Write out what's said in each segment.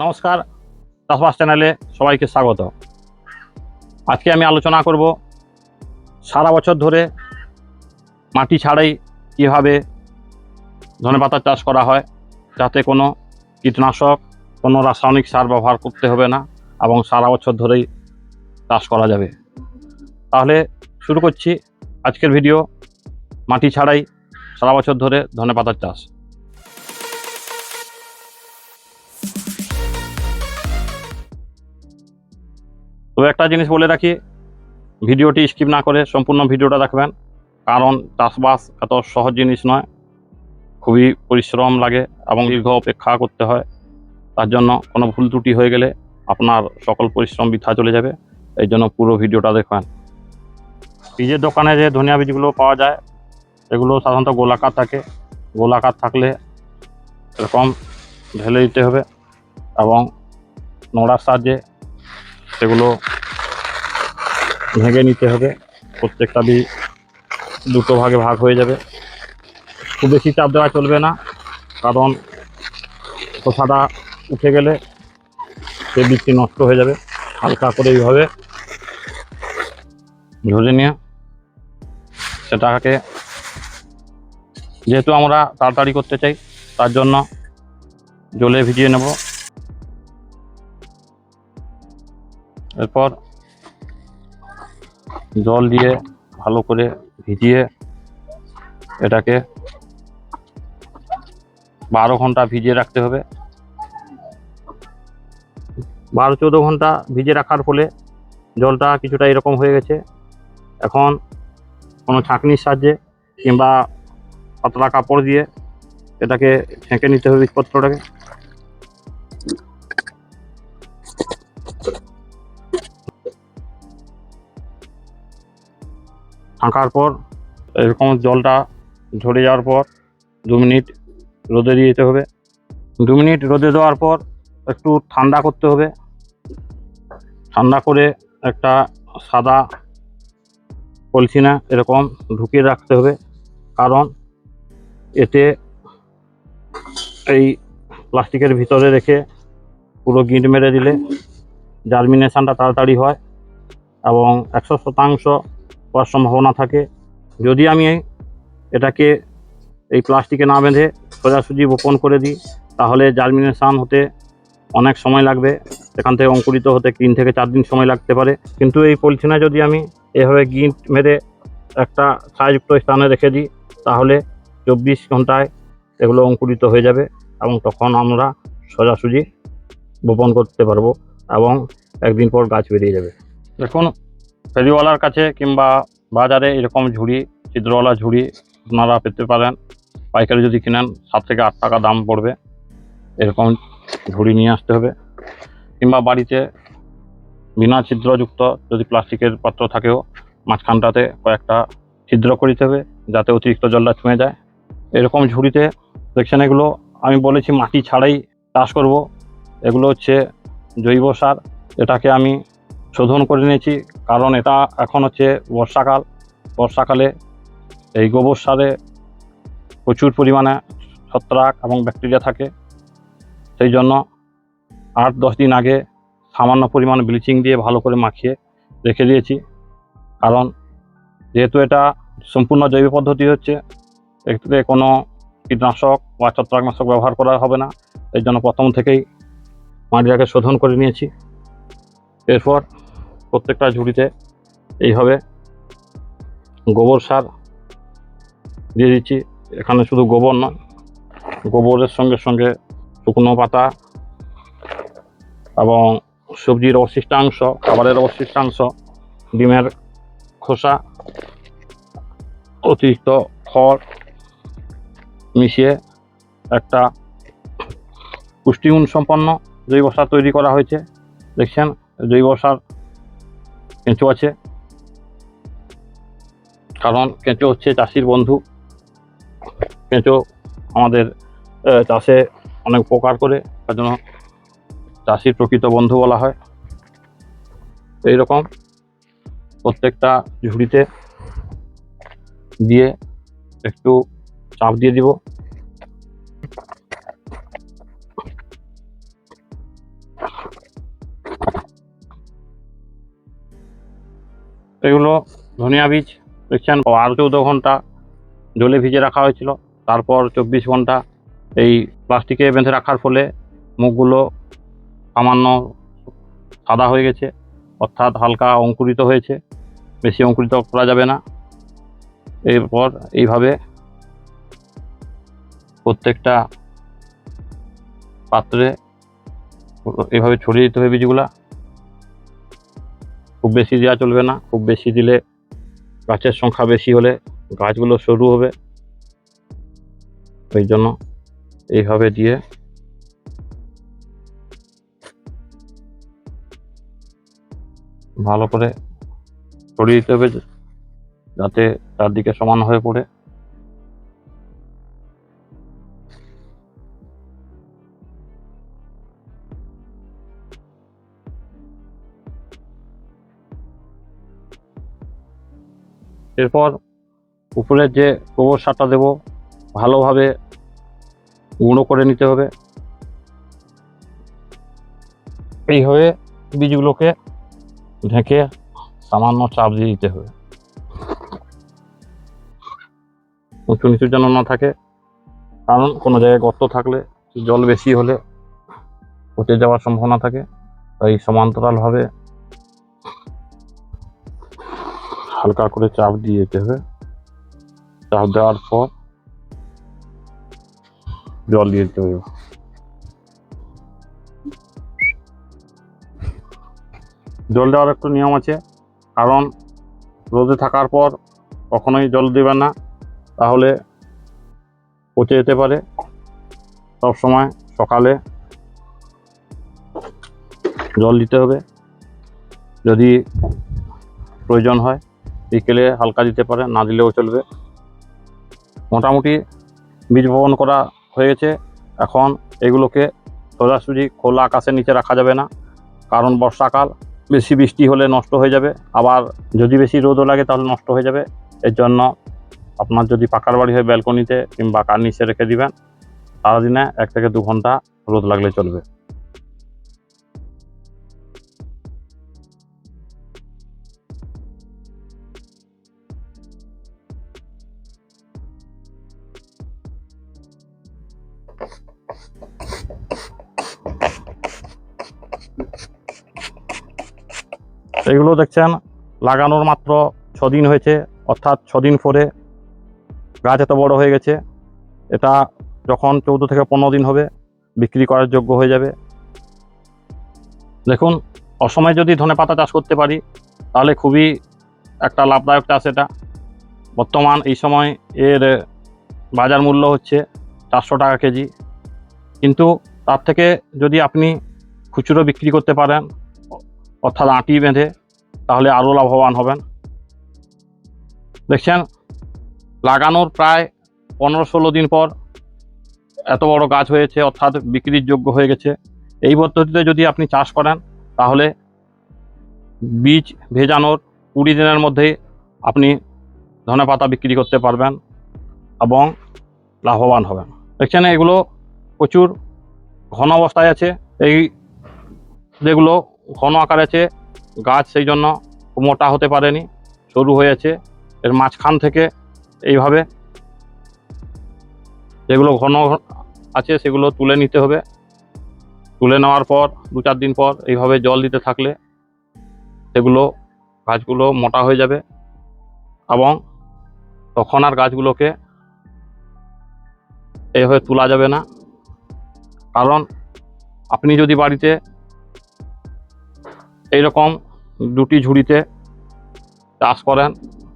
নমস্কার চাষবাস চ্যানেলে সবাইকে স্বাগত। আজকে আমি আলোচনা করব সারা বছর ধরে মাটি ছাড়াই কীভাবে ধনেপাতার চাষ করা হয়, যাতে কোনো কীটনাশক, কোনো রাসায়নিক সার ব্যবহার করতে হবে না এবং সারা বছর ধরেই চাষ করা যাবে। তাহলে শুরু করছি আজকের ভিডিও মাটি ছাড়াই সারা বছর ধরে ধনেপাতার চাষ। তবে একটা জিনিস বলে রাখি, ভিডিওটি স্কিপ না করে সম্পূর্ণ ভিডিওটা দেখবেন, কারণ চাষবাস এত সহজ জিনিস নয়। খুবই পরিশ্রম লাগে এবং দীর্ঘ অপেক্ষা করতে হয়। তার জন্য কোনো ভুল ত্রুটি হয়ে গেলে আপনার সকল পরিশ্রম বৃথা চলে যাবে। এই জন্য পুরো ভিডিওটা দেখবেন। বীজের দোকানে যে ধনিয়া বীজগুলো পাওয়া যায়, এগুলো সাধারণত গোলাকার থাকে। গোলাকার থাকলে এরকম ঢেলে দিতে হবে এবং নোড়ার সাহায্যে সেগুলো ভেঙে নিতে হবে। প্রত্যেকটা বীজ দুটো ভাগে ভাগ হয়ে যাবে। খুব বেশি চাপ দেওয়া চলবে না, কারণ খোসাটা উঠে গেলে সে বৃষ্টি নষ্ট হয়ে যাবে, হালকা করে এইভাবে ঝরে নিয়ে সেটাকে যেহেতু আমরা তাড়াতাড়ি করতে চাই, তার জন্য জলে ভিজিয়ে নেব। এরপর জল দিয়ে ভালো করে ভিজিয়ে এটাকে বারো ঘণ্টা ভিজিয়ে রাখতে হবে। বারো চৌদ্দ ঘণ্টা ভিজে রাখার ফলে জলটা কিছুটা এরকম হয়ে গেছে। এখন কোনো ছাঁকনির সাহায্যে কিংবা পাতলা কাপড় দিয়ে এটাকে ছেঁকে নিতে হবে বীজপত্রটাকে। ছাঁকার পর, এরকম জলটা ঝরে যাওয়ার পর দু মিনিট রোদে দিয়ে দিতে হবে। দু মিনিট রোদে দেওয়ার পর একটু ঠান্ডা করতে হবে। ঠান্ডা করে একটা সাদা পলিথিনে এরকম ঢুকিয়ে রাখতে হবে। কারণ এতে এই প্লাস্টিকের ভিতরে রেখে পুরো গিঁট মেরে দিলে জার্মিনেশানটা তাড়াতাড়ি হয় এবং একশো শতাংশ হওয়ার সম্ভাবনা থাকে। যদি আমি এটাকে এই প্লাস্টিকে না বেঁধে সোজাসুজি বপন করে দিই, তাহলে জার্মিনেশন হতে অনেক সময় লাগবে। এখান থেকে অঙ্কুরিত হতে তিন থেকে চার দিন সময় লাগতে পারে। কিন্তু এই পলিথিনে যদি আমি এভাবে গিঁট মেরে একটা ছায়াযুক্ত স্থানে রেখে দিই, তাহলে চব্বিশ ঘন্টায় এগুলো অঙ্কুরিত হয়ে যাবে এবং তখন আমরা সোজাসুজি বপন করতে পারব এবং একদিন পর গাছ বেরিয়ে যাবে। দেখুন ফেরিওয়ালার কাছে কিংবা বাজারে এরকম ঝুড়ি, ছিদ্রওয়ালা ঝুড়ি আপনারা পেতে পারেন। পাইকারি যদি কিনেন, সাত থেকে আট টাকা দাম পড়বে। এরকম ঝুড়ি নিয়ে আসতে হবে। কিংবা বাড়িতে বিনা ছিদ্রযুক্ত যদি প্লাস্টিকের পাত্র থাকেও, মাঝখানটাতে কয়েকটা ছিদ্র করে দিতে হবে, যাতে অতিরিক্ত জলটা ছুঁয়ে যায়। এরকম ঝুড়িতে দেখছেন এগুলো, আমি বলেছি মাটি ছাড়াই চাষ করব। এগুলো হচ্ছে জৈব সার। এটাকে আমি শোধন করে নিয়েছি। কারণ এটা এখন হচ্ছে বর্ষাকাল। বর্ষাকালে এই গোবর সারে প্রচুর পরিমাণে ছত্রাক এবং ব্যাকটেরিয়া থাকে। সেই জন্য আট দশ দিন আগে সামান্য পরিমাণ ব্লিচিং দিয়ে ভালো করে মাখিয়ে রেখে দিয়েছি। কারণ যেহেতু এটা সম্পূর্ণ জৈব পদ্ধতি হচ্ছে, এতে কোনো কীটনাশক বা ছত্রাকনাশক ব্যবহার করা হবে না। এই জন্য প্রথম থেকেই মাটিটাকে শোধন করে নিয়েছি। এরপর প্রত্যেকটা ঝুড়িতে এইভাবে গোবর সার দিয়ে দিচ্ছি। এখানে শুধু গোবর নয়, গোবরের সঙ্গে সঙ্গে শুকনো পাতা এবং সবজির অবশিষ্টাংশ, খাবারের অবশিষ্টাংশ, ডিমের খোসা, অতিরিক্ত খড় মিশিয়ে একটা পুষ্টিগুণ সম্পন্ন জৈব সার তৈরি করা হয়েছে। দেখছেন, জৈব সার কেঁচো আছে? কারণ কেঁচো হচ্ছে চাষির বন্ধু। কেঁচো আমাদের চাষে অনেক উপকার করে, তার জন্য চাষির প্রকৃত বন্ধু বলা হয়। এই রকম প্রত্যেকটা ঝুড়িতে দিয়ে একটু চাপ দিয়ে দিব। এগুলো ধনিয়া বীজ, দেখছেন? আর চৌদ্দ ঘণ্টা জলে ভিজে রাখা হয়েছিল। তারপর চব্বিশ ঘণ্টা এই প্লাস্টিকে বেঁধে রাখার ফলে মুখগুলো সামান্য সাদা হয়ে গেছে, অর্থাৎ হালকা অঙ্কুরিত হয়েছে। বেশি অঙ্কুরিত করা যাবে না। এরপর এইভাবে প্রত্যেকটা পাত্রে এভাবে ছড়িয়ে দিতে হবে বীজগুলা। খুব বেশি দেওয়া চলবে না, খুব বেশি দিলে গাছের সংখ্যা বেশি হলে গাছগুলো সরু হবে। ওই জন্য এইভাবে দিয়ে ভালো করে ছড়িয়ে দিতে হবে যাতে চারদিকে সমান হয়ে পড়ে। এরপর উপরের যে গোবর সারটা দেবো, ভালোভাবে গুঁড়ো করে নিতে হবে। এইভাবে বীজগুলোকে ঢেকে সামান্য চাপ দিয়ে দিতে হবে। উঁচু নিচু যেন না থাকে, কারণ কোনো জায়গায় গর্ত থাকলে, জল বেশি হলে পচে যাওয়ার সম্ভাবনা থাকে, তাই সমান্তরালভাবে হালকা করে চাপ দিয়ে যেতে হবে। চাপ দেওয়ার পর জল দিয়ে দিতে হবে। জল দেওয়ার একটু নিয়ম আছে, কারণ রোদে থাকার পর কখনোই জল দেবেন না, তাহলে পচে যেতে পারে। সব সময় সকালে জল দিতে হবে, যদি প্রয়োজন হয়। বিকেলে হালকা দিতে পারে, না দিলেও চলবে। মোটামুটি বীজ বপন করা হয়ে গেছে। এখন এগুলোকে সোজাসুজি খোলা আকাশের নিচে রাখা যাবে না। কারণ বর্ষাকাল, বেশি বৃষ্টি হলে নষ্ট হয়ে যাবে। আবার যদি বেশি রোদও লাগে তাহলে নষ্ট হয়ে যাবে। এর জন্য আপনার যদি পাকার বাড়ি হয় ব্যালকনিতে কিংবা কার নিচে রেখে দিবেন, সারাদিনে এক থেকে দু ঘণ্টা রোদ লাগলে চলবে। এগুলো দেখছেন, লাগানোর মাত্র ছদিন হয়েছে, অর্থাৎ ছদিন পরে গাছ এত বড় হয়ে গেছে। এটা যখন চৌদ্দ থেকে পনেরো দিন হবে, বিক্রি করার যোগ্য হয়ে যাবে। দেখুন, অসময়ে যদি ধনে পাতা চাষ করতে পারি, তাহলে খুবই একটা লাভদায়ক চাষ এটা। বর্তমান এই সময় এর বাজার মূল্য হচ্ছে চারশো টাকা কেজি। কিন্তু তার থেকে যদি আপনি খুচরো বিক্রি করতে পারেন, অর্থাৎ আঁটি বেঁধে তাহলে আরও লাভবান হবেন। দেখছেন, লাগানোর প্রায় পনেরো ষোলো দিন পর এত বড় গাছ হয়েছে, অর্থাৎ বিক্রির যোগ্য হয়ে গেছে। এই পদ্ধতিতে যদি আপনি চাষ করেন, তাহলে বীজ ভেজানোর কুড়ি দিনের মধ্যেই আপনি ধনে পাতা বিক্রি করতে পারবেন এবং লাভবান হবেন। দেখছেন, এগুলো প্রচুর ঘন অবস্থায় আছে। এই যেগুলো ঘন আকার আছে গাছ সেই জন্য মোটা হতে পারেনি, সরু হয়েছে। এর মাঝখান থেকে এইভাবে যেগুলো ঘন আছে সেগুলো তুলে নিতে হবে। তুলে নেওয়ার পর, দু চার দিন পর এইভাবে জল দিতে থাকলে সেগুলো গাছগুলো মোটা হয়ে যাবে এবং তখন আর গাছগুলোকে এইভাবে তোলা যাবে না। কারণ আপনি যদি বাড়িতে এইরকম দুটি ঝুড়িতে চাষ করেন,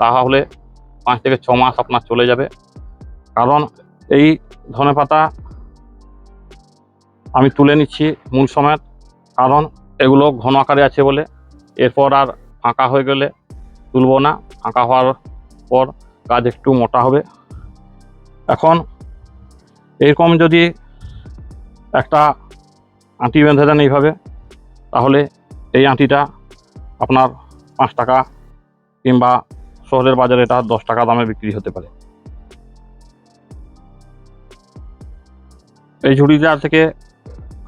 তাহলে পাঁচ থেকে ছ মাস আপনার চলে যাবে। কারণ এই ধনে পাতা আমি তুলে নিচ্ছি মূল সমেত, কারণ এগুলো ঘন আকারে আছে বলে। এরপর আর ফাঁকা হয়ে গেলে তুলব না। ফাঁকা হওয়ার পর গাছ একটু মোটা হবে। এখন এরকম যদি একটা আঁটি বেঁধে দেন এইভাবে, তাহলে এই আঁটিটা আপনার পাঁচ টাকা কিংবা শহরের বাজারে এটা দশ টাকা দামে বিক্রি হতে পারে। এই ঝুড়িটা থেকে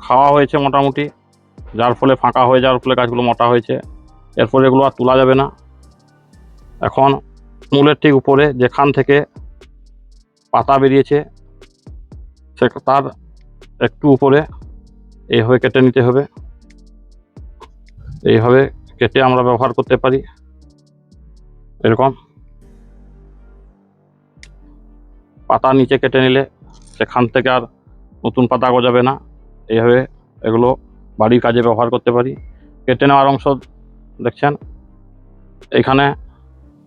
খাওয়া হয়েছে মোটামুটি, যার ফলে ফাঁকা হয়ে যাওয়ার ফলে গাছগুলো মোটা হয়েছে। এরপর এগুলো আর তোলা যাবে না। এখন মূলের ঠিক উপরে যেখান থেকে পাতা বেরিয়েছে, সে তার একটু উপরে এইভাবে কেটে নিতে হবে। এইভাবে কেটে আমরা ব্যবহার করতে পারি। এরকম। পাতা নিচে কেটে নিলে সেখান থেকে আর নতুন পাতা গজাবে না। এইভাবে এগুলো বাড়ির কাজে ব্যবহার করতে পারি। কেটে নেওয়ার অংশ দেখছেন? এখানে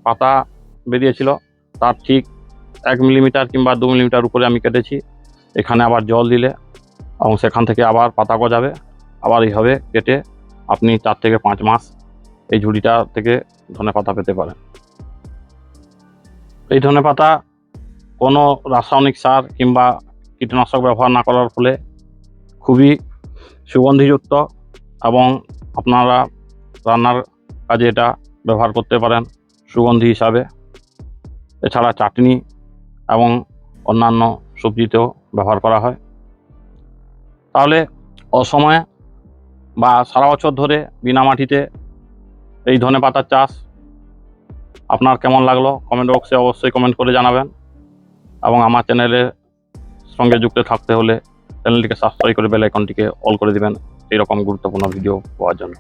পাতা বেরিয়েছিল। তার ঠিক এক মিলিমিটার কিংবা দু মিলিমিটার উপরে আমি কেটেছি। এখানে আবার জল দিলে এবং সেখান থেকে আবার পাতা গজাবে। আবার এইভাবে কেটে আপনি চার থেকে পাঁচ মাস এই ঝুড়িটা থেকে ধনে পাতা পেতে পারেন। এই ধনে পাতা কোনো রাসায়নিক সার কিংবা কীটনাশক ব্যবহার না করার ফলে খুবই সুগন্ধিযুক্ত এবং আপনারা রান্নার কাজে এটা ব্যবহার করতে পারেন সুগন্ধি হিসাবে। এছাড়া চাটনি এবং অন্যান্য সবজিতেও ব্যবহার করা হয়। তাহলে অসময়ে বা সারা বছর ধরে বিনা মাটিতে এই ধনে পাতার চাষ। আপনার কেমন লাগল কমেন্ট বক্সে অবশ্যই কমেন্ট করে জানাবেন। এবং আমার চ্যানেলের সঙ্গে যুক্ত থাকতে হলে চ্যানেলটিকে সাবস্ক্রাইব করে বেল আইকনটিকে অল করে দেবেন। এইরকম গুরুত্বপূর্ণ ভিডিও পাওয়ার জন্য।